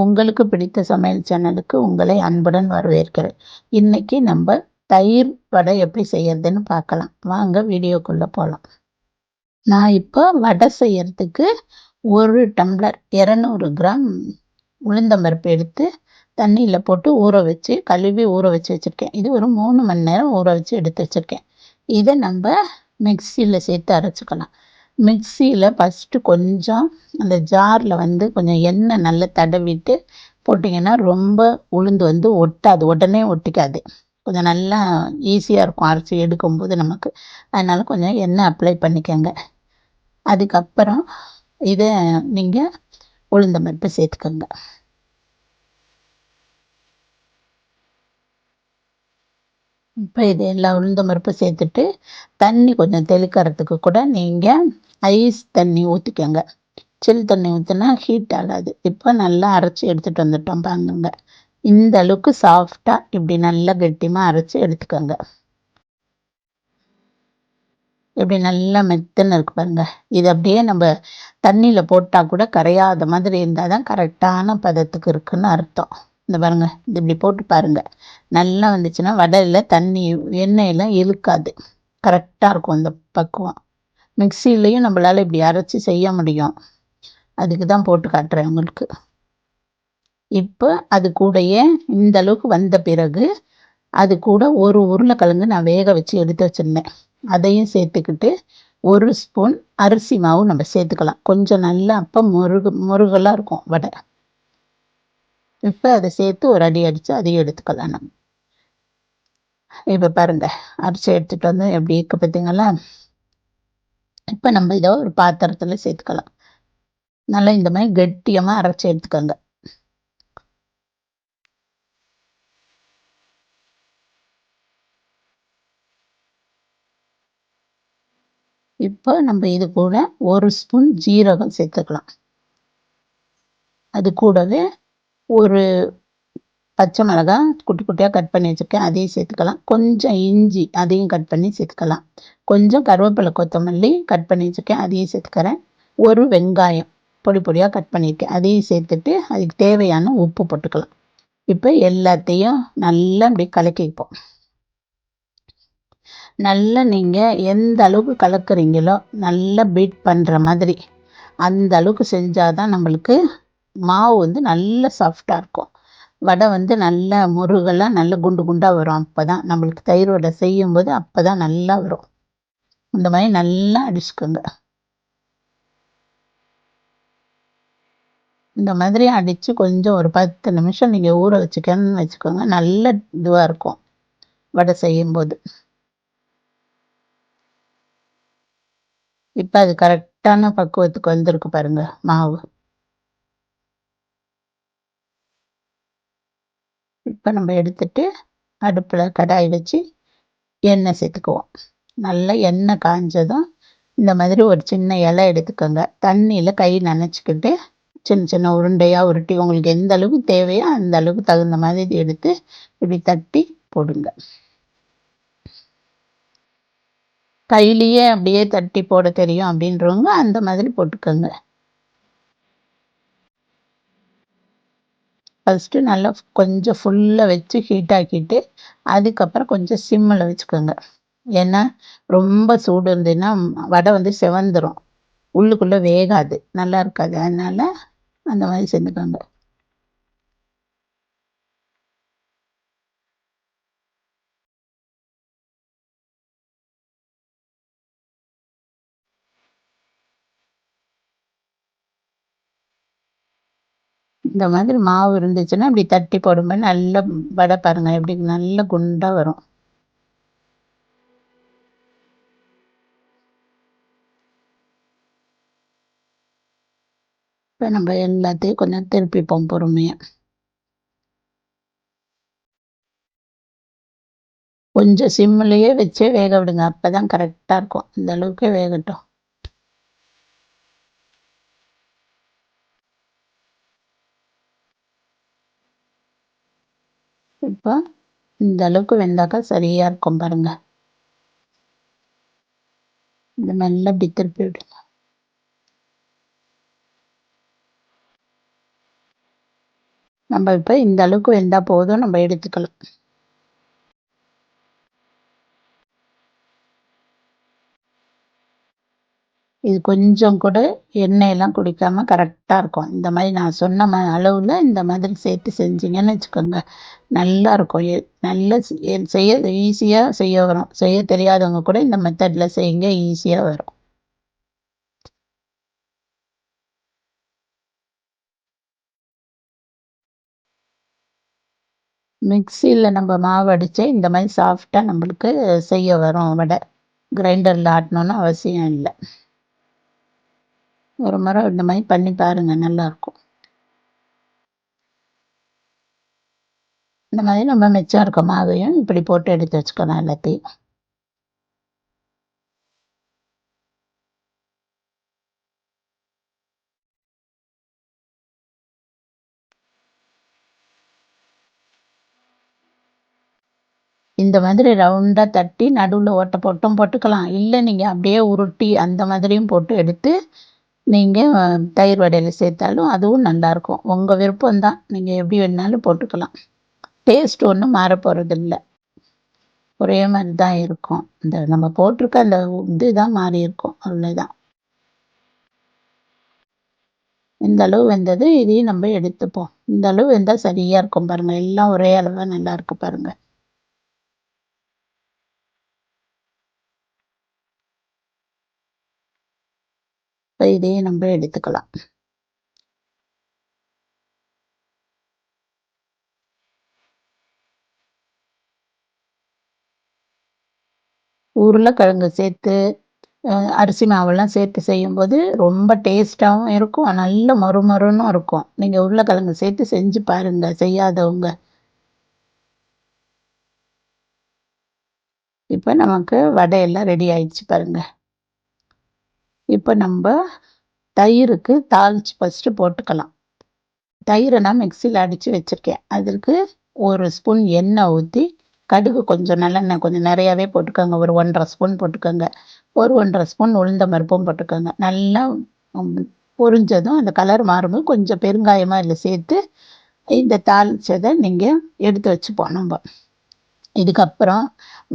உங்களுக்கு பிடித்த சமையல் சேனலுக்கு உங்களை அன்புடன் வரவேற்கிறேன். இன்றைக்கி நம்ம தயிர் வடை எப்படி செய்யறதுன்னு பார்க்கலாம். வாங்க வீடியோக்குள்ளே போகலாம் நான் இப்போ வடை செய்யறதுக்கு ஒரு டம்ளர் இரநூறு கிராம் உளுந்தம்பருப்பு எடுத்து தண்ணியில் போட்டு ஊற வச்சு கழுவி ஊற வச்சு வச்சுருக்கேன். இது ஒரு மூணு மணி நேரம் ஊற வச்சு எடுத்து வச்சுருக்கேன். இதை நம்ம மிக்சியில் சேர்த்து அரைச்சிக்கலாம். மிக்சியில் ஃபஸ்ட்டு கொஞ்சம் அந்த ஜாரில் வந்து கொஞ்சம் எண்ணெய் நல்லா தடவிட்டு போட்டிங்கன்னா ரொம்ப உளுந்து வந்து ஒட்டாது உடனே ஒட்டிக்காது. கொஞ்சம் நல்லா ஈஸியாக இருக்கும் அரைச்சி எடுக்கும்போது நமக்கு. அதனால் கொஞ்சம் எண்ணெய் அப்ளை பண்ணிக்கோங்க. அதுக்கப்புறம் இதை நீங்கள் உளுந்த பருப்பு சேர்த்துக்கோங்க. இப்போ இது எல்லாம் உளுந்த பருப்பு சேர்த்துட்டு தண்ணி கொஞ்சம் தெளிக்கிறதுக்கு கூட நீங்கள் ஐஸ் தண்ணி ஊற்றிக்கோங்க சில் தண்ணி ஊற்றினா ஹீட் ஆகாது. இப்போ நல்லா அரைச்சி எடுத்துகிட்டு வந்துட்டோம் பாருங்க. இந்த அளவுக்கு சாஃப்டாக இப்படி நல்லா கெட்டியமாக அரைச்சி எடுத்துக்கோங்க. இப்படி நல்லா மெத்துன்னு இருக்கு பாருங்க. இது அப்படியே நம்ம தண்ணியில் போட்டால் கூட கரையாத மாதிரி இருந்தால் தான் கரெக்டான பதத்துக்கு இருக்குன்னு அர்த்தம். இந்த பாருங்கள் இது இப்படி போட்டு பாருங்கள் நல்லா வந்துச்சுன்னா வடையில் தண்ணி எண்ணெயெல்லாம் இழுக்காது. கரெக்டாக இருக்கும் அந்த பக்குவம். மிக்சிலையும் நம்மளால் இப்படி அரைச்சி செய்ய முடியும். அதுக்கு தான் போட்டு காட்டுறேன் உங்களுக்கு. இப்போ அது கூடயே இந்த அளவுக்கு வந்த பிறகு அது கூட ஒரு உருளைக்கிழங்கு நான் வேக வச்சு எடுத்து வச்சுருந்தேன். அதையும் சேர்த்துக்கிட்டு ஒரு ஸ்பூன் அரிசி மாவு நம்ம சேர்த்துக்கலாம். கொஞ்சம் நல்லா அப்போ முருகு முருகலாக இருக்கும் வடை. இப்போ அதை சேர்த்து ஒரு அடி அடித்து அதையும் எடுத்துக்கலாம் நம்ம இப்போ பாருங்கள் அரிசி எடுத்துகிட்டு வந்து எப்படி இருக்கு பார்த்தீங்களா இப்போ நம்ம இதை ஒரு பாத்திரத்தில் சேர்த்துக்கலாம். நல்லா இந்த மாதிரி கெட்டியமாக அரைச்சி எடுத்துக்கோங்க. இப்போ நம்ம இது கூட ஒரு ஸ்பூன் ஜீரகம் சேர்த்துக்கலாம். அது கூடவே ஒரு பச்சை மிளகா குட்டி குட்டியாக கட் பண்ணி வச்சுருக்கேன். அதையும் சேர்த்துக்கலாம். கொஞ்சம் இஞ்சி அதையும் கட் பண்ணி சேர்த்துக்கலாம். கொஞ்சம் கருவேப்பிலை கொத்தமல்லி கட் பண்ணி வச்சுருக்கேன். அதையும் சேர்த்துக்கிறேன். ஒரு வெங்காயம் பொடி பொடியாக கட் பண்ணியிருக்கேன். அதையும் சேர்த்துட்டு அதுக்கு தேவையான உப்பு போட்டுக்கலாம். இப்போ எல்லாத்தையும் நல்லா அப்படி கலக்கிப்போம் நல்லா நீங்கள் எந்த அளவுக்கு கலக்குறீங்களோ நல்லா பீட் பண்ணுற மாதிரி அந்த அளவுக்கு செஞ்சால் தான் நம்மளுக்கு மாவு வந்து நல்ல சாஃப்டாக இருக்கும். வடை வந்து நல்ல முருகெல்லாம் நல்ல குண்டு குண்டாக வரும். அப்போ தான் நம்மளுக்கு தயிர் வடை செய்யும்போது அப்போ தான் நல்லா வரும். இந்த மாதிரி நல்லா அடிச்சுக்கோங்க. இந்த மாதிரி அடித்து கொஞ்சம் ஒரு பத்து நிமிஷம் நீங்கள் ஊற வச்சுக்கன்னு வச்சுக்கோங்க. நல்ல இதுவாக இருக்கும் வடை செய்யும்போது. இப்போ அது கரெக்டான பக்குவத்துக்கு வந்திருக்கு பாருங்கள் மாவு. இப்போ நம்ம எடுத்துட்டு அடுப்பில் கடாய் வச்சு எண்ணெய் சேர்த்துக்குவோம். நல்லா எண்ணெய் காஞ்சதும் இந்த மாதிரி ஒரு சின்ன இலை எடுத்துக்கோங்க. தண்ணியில் கை நனைச்சிக்கிட்டு சின்ன சின்ன உருண்டையாக உருட்டி உங்களுக்கு எந்த அளவுக்கு தேவையோ அந்த அளவுக்கு தகுந்த மாதிரி எடுத்து இப்படி தட்டி போடுங்க. கையிலேயே அப்படியே தட்டி போட தெரியும் அப்படின்றவங்க அந்த மாதிரி போட்டுக்கோங்க. ஃபஸ்ட்டு நல்லா கொஞ்சம் ஃபுல்லாக வச்சு ஹீட் ஆக்கிட்டு அதுக்கப்புறம் கொஞ்சம் சிம்மில் வச்சுக்கோங்க. ஏன்னா ரொம்ப சூடு இருந்ததுன்னா வடை வந்து செவந்துடும் உள்ளுக்குள்ளே வேகாது. நல்லா இருக்காது. அதனால் அந்த மாதிரி செஞ்சுக்கோங்க. இந்த மாதிரி மாவு இருந்துச்சுன்னா இப்படி தட்டி போடும்போது நல்ல வடை பாருங்கள் எப்படி நல்ல குண்டாக வரும். இப்போ நம்ம எல்லாத்தையும் கொஞ்சம் திருப்பிப்போம் பொறுமையாக கொஞ்சம் சிம்மிலேயே வச்சே வேக விடுங்க அப்போ தான் கரெக்டாக இருக்கும். அந்த அளவுக்கு வேகட்டும். இப்போ இந்த அளவுக்கு வெந்தாக்கா சரியாக இருக்கும் பாருங்க. இந்த நல்லா அப்படி திருப்பி விடுங்க நம்ம இப்போ இந்த அளவுக்கு வெந்தால் போதும் நம்ம எடுத்துக்கலாம். இது கொஞ்சம் கூட எண்ணெயெல்லாம் குடிக்காமல் கரெக்டாக இருக்கும். இந்த மாதிரி நான் சொன்ன ம அளவில் இந்த மாதிரி சேர்த்து செஞ்சிங்கன்னு வச்சுக்கோங்க. நல்லா இருக்கும். நல்ல செய்ய ஈஸியாக செய்ய வரும். செய்ய தெரியாதவங்க கூட இந்த மெத்தடில் செய்யுங்க. ஈஸியாக வரும். மிக்சியில் நம்ம மாவு அடித்து இந்த மாதிரி சாஃப்டாக நம்மளுக்கு செய்ய வரும் வடை. கிரைண்டரில் ஆட்டணுன்னு அவசியம் இல்லை. ஒரு முறை இந்த மாதிரி பண்ணி பாருங்கள் நல்லாயிருக்கும் இந்த மாதிரி நம்ம மிச்சம் இருக்க மாவையும் இப்படி போட்டு எடுத்து வச்சுக்கலாம் எல்லாத்தையும். இந்த மாதிரி ரவுண்டாக தட்டி நடுவில் ஓட்டை போட்டும் போட்டுக்கலாம். இல்லை நீங்கள் அப்படியே உருட்டி அந்த மாதிரியும் போட்டு எடுத்து நீங்கள் தயிர் வடையில் சேர்த்தாலும் அதுவும் நல்லாயிருக்கும். உங்கள் விருப்பம் தான் நீங்கள் எப்படி வேணாலும் போட்டுக்கலாம். டேஸ்ட் ஒன்றும் மாற போகிறதில்ல ஒரே மாதிரி தான் இருக்கும். இந்த நம்ம போட்டிருக்க அந்த இது தான் மாறி இருக்கும். அவ்வளோதான் இந்த அளவு வெந்தது இதையும் நம்ம எடுத்துப்போம். இந்த அளவு வெந்தால் சரியாக இருக்கும் பாருங்கள் எல்லாம் ஒரே அளவாக நல்லா இருக்கு பாருங்கள் இதையே நம்ம எடுத்துக்கலாம். உருளைக்கிழங்கு சேர்த்து அரிசி மாவெல்லாம் சேர்த்து செய்யும்போது ரொம்ப டேஸ்ட்டாகவும் இருக்கும். நல்ல மொறுமொறுன்னு இருக்கும். நீங்கள் உருளைக்கிழங்கு சேர்த்து செஞ்சு பாருங்க செய்யாதவங்க. இப்போ நமக்கு வடையெல்லாம் ரெடி ஆயிடுச்சு பாருங்கள் இப்போ நம்ம தயிருக்கு தாளித்து ஃபஸ்ட்டு போட்டுக்கலாம். தயிரை நான் மிக்சியில் அடித்து வச்சுருக்கேன். அதற்கு ஒரு ஸ்பூன் எண்ணெய் ஊற்றி கடுகு கொஞ்சம் நல்லெண்ணெய் கொஞ்சம் நிறையாவே போட்டுக்கோங்க. ஒரு ஒன்றரை ஸ்பூன் போட்டுக்கோங்க. ஒரு ஒன்றரை ஸ்பூன் உளுந்த மருப்பும் போட்டுக்கோங்க. நல்லா பொரிஞ்சதும் அந்த கலர் மாறும்போது கொஞ்சம் பெருங்காயமாக இதில் சேர்த்து இந்த தாளிச்சதை நீங்கள் எடுத்து வச்சுப்போம் நம்ம. இதுக்கப்புறம்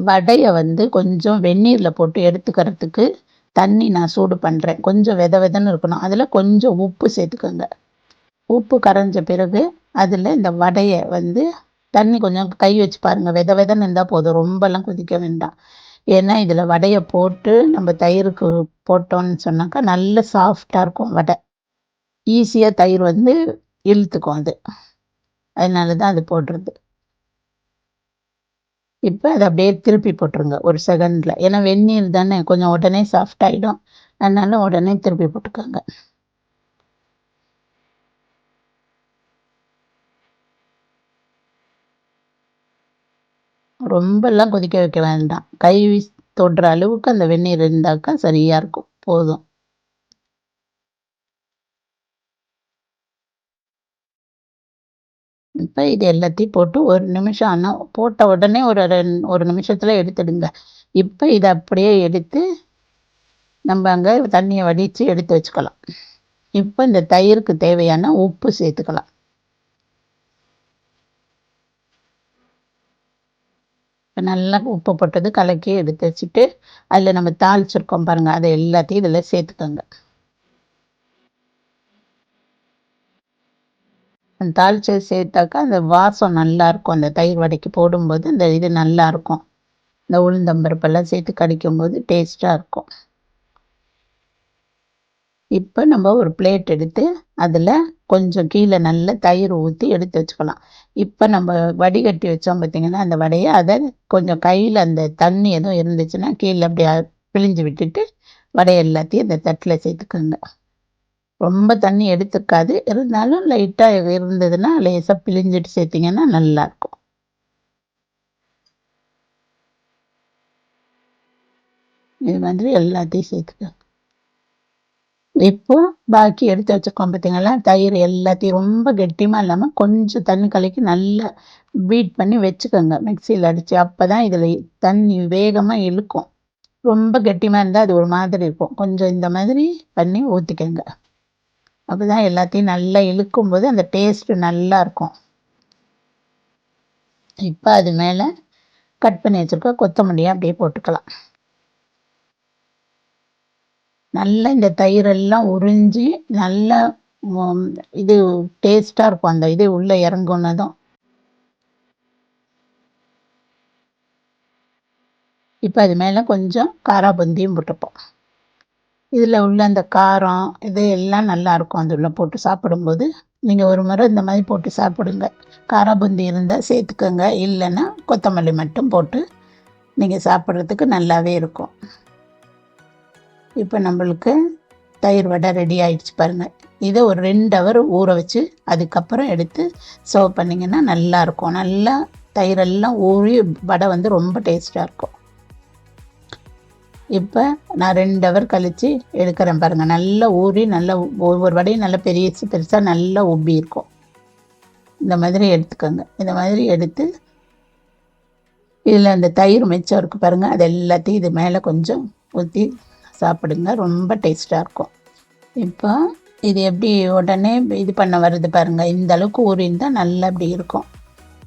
வடையை வந்து கொஞ்சம் வெந்நீரில் போட்டு எடுத்துக்கிறதுக்கு தண்ணி நான் சூடு பண்ணுறேன் கொஞ்சம் வித விதன்னு இருக்கணும். அதில் கொஞ்சம் உப்பு சேர்த்துக்கோங்க. உப்பு கரைஞ்ச பிறகு அதில் இந்த வடையை வந்து தண்ணி கொஞ்சம் கை வச்சு பாருங்கள் வித விதன்னு இருந்தால் போதும். ரொம்பலாம் கொதிக்க வேண்டாம். ஏன்னா இதில் வடையை போட்டு நம்ம தயிருக்கு போட்டோம்னு சொன்னாக்கா நல்ல சாஃப்டாக இருக்கும் வடை. ஈஸியாக தயிர் வந்து இழுத்துக்கும் அது. அதனால தான் அது போடுறது. இப்போ அதை அப்படியே திருப்பி போட்டுருங்க. ஒரு செகண்டில் ஏன்னா வெந்நீர் தானே கொஞ்சம் உடனே சாஃப்ட் ஆகிடும் அதனால உடனே திருப்பி போட்டுக்கோங்க. ரொம்பலாம் கொதிக்க வைக்க வேண்டாம். கை தொடுற அளவுக்கு அந்த வெந்நீர் இருந்தாக்கா சரியாக இருக்கும். போதும். இப்போ இது எல்லாத்தையும் போட்டு ஒரு நிமிஷம் ஆனால் போட்ட உடனே ஒரு ஒரு நிமிஷத்தில் எடுத்துடுங்க. இப்போ இதை அப்படியே எடுத்து நம்ம அங்கே தண்ணியை வடித்து எடுத்து வச்சுக்கலாம். இப்போ இந்த தயிருக்கு தேவையான உப்பு சேர்த்துக்கலாம். இப்போ நல்லா உப்பு போட்டது கலக்கி எடுத்து வச்சுட்டு அதில் நம்ம தாளிச்சிருக்கோம் பாருங்கள் அதை எல்லாத்தையும் இதில் சேர்த்துக்கோங்க. அந்த தாளிச்சது சேர்த்தாக்கா அந்த வாசம் நல்லாயிருக்கும் அந்த தயிர் வடைக்கு போடும்போது அந்த இது நல்லாயிருக்கும் இந்த உளுந்தம்பருப்பெல்லாம் சேர்த்து கடிக்கும்போது டேஸ்ட்டாக இருக்கும் இப்போ நம்ம ஒரு பிளேட் எடுத்து அதில் கொஞ்சம் கீழே நல்ல தயிர் ஊற்றி எடுத்து வச்சுக்கலாம். இப்போ நம்ம வடிகட்டி வச்சோம் பார்த்திங்கன்னா அந்த வடையை அதை கொஞ்சம் கையில் அந்த தண்ணி எதுவும் இருந்துச்சுன்னா கீழே அப்படியே பிழிஞ்சு விட்டுட்டு வடையை எல்லாத்தையும் அந்த தட்டில் சேர்த்துக்கோங்க. ரொம்ப தண்ணி எடுத்துக்காது. இருந்தாலும் லைட்டாக இருந்ததுன்னா லேசாக பிழிஞ்சிட்டு சேர்த்திங்கன்னா நல்லாயிருக்கும் இது மாதிரி எல்லாத்தையும் சேர்த்துக்கோங்க. இப்போ பாக்கி எடுத்து வச்சுக்கோம் பார்த்தீங்களா தயிர் எல்லாத்தையும் ரொம்ப கெட்டியமாக இல்லாமல் கொஞ்சம் தண்ணி கலக்கி நல்லா பீட் பண்ணி வச்சுக்கோங்க. மிக்சியில் அடித்து அப்போ தான் இதில் தண்ணி வேகமாக இழுக்கும். ரொம்ப கெட்டியமாக இருந்தால் அது ஒரு மாதிரி இருக்கும். கொஞ்சம் இந்த மாதிரி பண்ணி ஊற்றிக்கோங்க அப்போ தான் எல்லாத்தையும் நல்லா இழுக்கும்போது அந்த டேஸ்ட்டு நல்லா இருக்கும் இப்போ அது மேலே கட் பண்ணி வச்சுருக்க கொத்தமல்லியை அப்படியே போட்டுக்கலாம். நல்லா இந்த தயிரெல்லாம் உறிஞ்சி நல்லா இது டேஸ்ட்டாக இருக்கும் அந்த இது உள்ளே இறங்குனதும். இப்போ அது மேலே கொஞ்சம் காராபந்தியும் போட்டுப்போம். இதில் உள்ள அந்த காரம் இது எல்லாம் நல்லாயிருக்கும். அது போட்டு சாப்பிடும்போது நீங்கள் ஒரு முறை இந்த மாதிரி போட்டு சாப்பிடுங்க. காராபுந்தி இருந்தால் சேர்த்துக்கோங்க. இல்லைன்னா கொத்தமல்லி மட்டும் போட்டு நீங்கள் சாப்பிட்றதுக்கு நல்லாவே இருக்கும். இப்போ நம்மளுக்கு தயிர் வடை ரெடி ஆயிடுச்சு பாருங்கள் இதை ஒரு ரெண்டு ஹவர் ஊற வச்சு அதுக்கப்புறம் எடுத்து சர்வ் பண்ணிங்கன்னா நல்லாயிருக்கும். நல்லா தயிரெல்லாம் ஊறி வடை வந்து ரொம்ப டேஸ்ட்டாக இருக்கும். இப்போ நான் ரெண்டு ஹவர் கழித்து எடுக்கிறேன் பாருங்கள் நல்லா ஊறி நல்லா ஒவ்வொரு வடையும் நல்லா பெரிய பெருசாக நல்லா உப்பி இருக்கும். இந்த மாதிரி எடுத்துக்கோங்க. இந்த மாதிரி எடுத்து இதில் அந்த தயிர் மிச்சம் இருக்குது பாருங்கள் அது எல்லாத்தையும் இது மேலே கொஞ்சம் ஊற்றி சாப்பிடுங்க. ரொம்ப டேஸ்ட்டாக இருக்கும். இப்போ இது எப்படி உடனே இது பண்ண வருது பாருங்கள் இந்த அளவுக்கு ஊறிந்தால் நல்லா அப்படி இருக்கும்.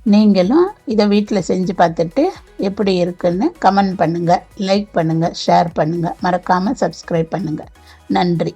நீங்களும் இதை வீட்டில் செஞ்சு பார்த்துட்டு எப்படி இருக்குன்னு கமெண்ட் பண்ணுங்கள் லைக் பண்ணுங்கள் ஷேர் பண்ணுங்கள் மறக்காமல் சப்ஸ்கிரைப் பண்ணுங்கள் நன்றி.